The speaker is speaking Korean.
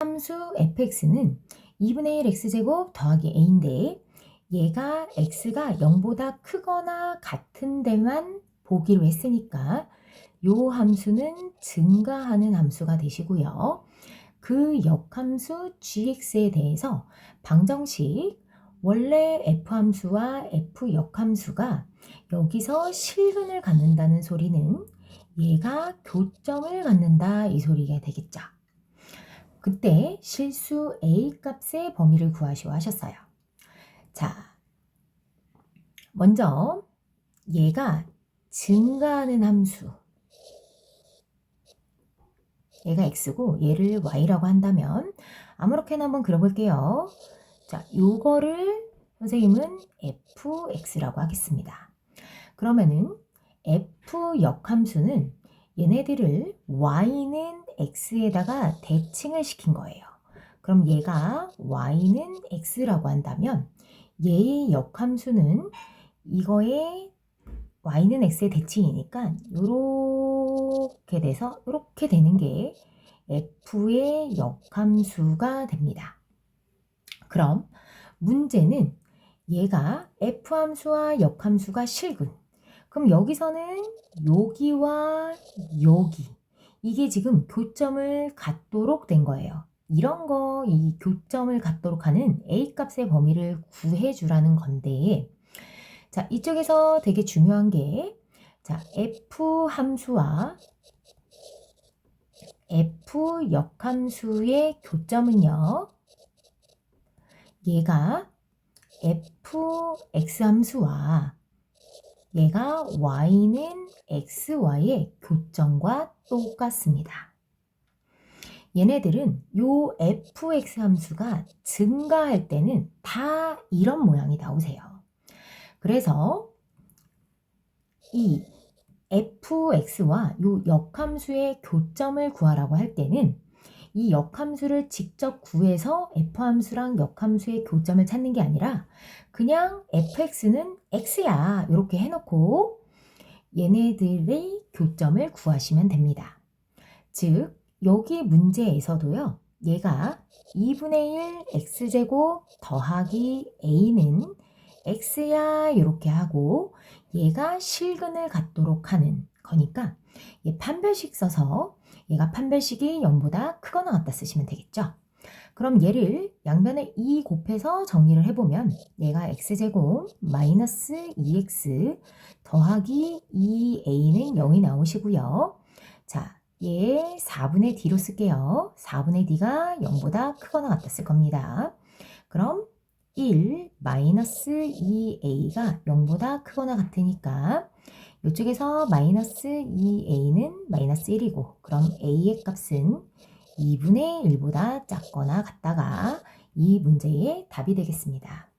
함수 fx는 2분의 1 x제곱 더하기 a인데 얘가 x가 0보다 크거나 같은 데만 보기로 했으니까 요 함수는 증가하는 함수가 되시고요. 그 역함수 gx에 대해서 방정식 원래 f함수와 f역함수가 여기서 실근을 갖는다는 소리는 얘가 교점을 갖는다 이 소리가 되겠죠. 그때 실수 a 값의 범위를 구하시오 하셨어요. 자, 먼저 얘가 증가하는 함수 얘가 x고 얘를 y라고 한다면 아무렇게나 한번 그려볼게요. 자, 요거를 선생님은 fx라고 하겠습니다. 그러면은 f 역함수는 얘네들을 y는 x에다가 대칭을 시킨 거예요. 그럼 얘가 y는 x라고 한다면 얘의 역함수는 이거의 y는 x의 대칭이니까 이렇게 돼서 이렇게 되는 게 f의 역함수가 됩니다. 그럼 문제는 얘가 f함수와 역함수가 실근. 그럼 여기서는 여기와 여기 이게 지금 교점을 갖도록 된 거예요. 이런 거, 이 교점을 갖도록 하는 A 값의 범위를 구해주라는 건데, 자, 이쪽에서 되게 중요한 게, 자, F 함수와 F 역함수의 교점은요, 얘가 fx 함수와 얘가 y는 xy의 교점과 똑같습니다. 얘네들은 요 fx 함수가 증가할 때는 다 이런 모양이 나오세요. 그래서 이 fx와 요 역함수의 교점을 구하라고 할 때는 이 역함수를 직접 구해서 f함수랑 역함수의 교점을 찾는 게 아니라 그냥 fx는 x야 이렇게 해놓고 얘네들의 교점을 구하시면 됩니다. 즉 여기 문제에서도요. 얘가 2분의 1 x제곱 더하기 a는 x야 이렇게 하고 얘가 실근을 갖도록 하는 거니까 얘 판별식 써서 얘가 판별식이 0보다 크거나 같다 쓰시면 되겠죠. 그럼 얘를 양변에 2 곱해서 정리를 해보면 얘가 x제곱 마이너스 2x 더하기 2a는 0이 나오시고요. 자, 얘 4분의 d로 쓸게요. 4분의 d가 0보다 크거나 같다 쓸 겁니다. 그럼 1 마이너스 2a가 0보다 크거나 같으니까 이쪽에서 마이너스 2a는 마이너스 1이고 그럼 a의 값은 2분의 1보다 작거나 같다가 이 문제의 답이 되겠습니다.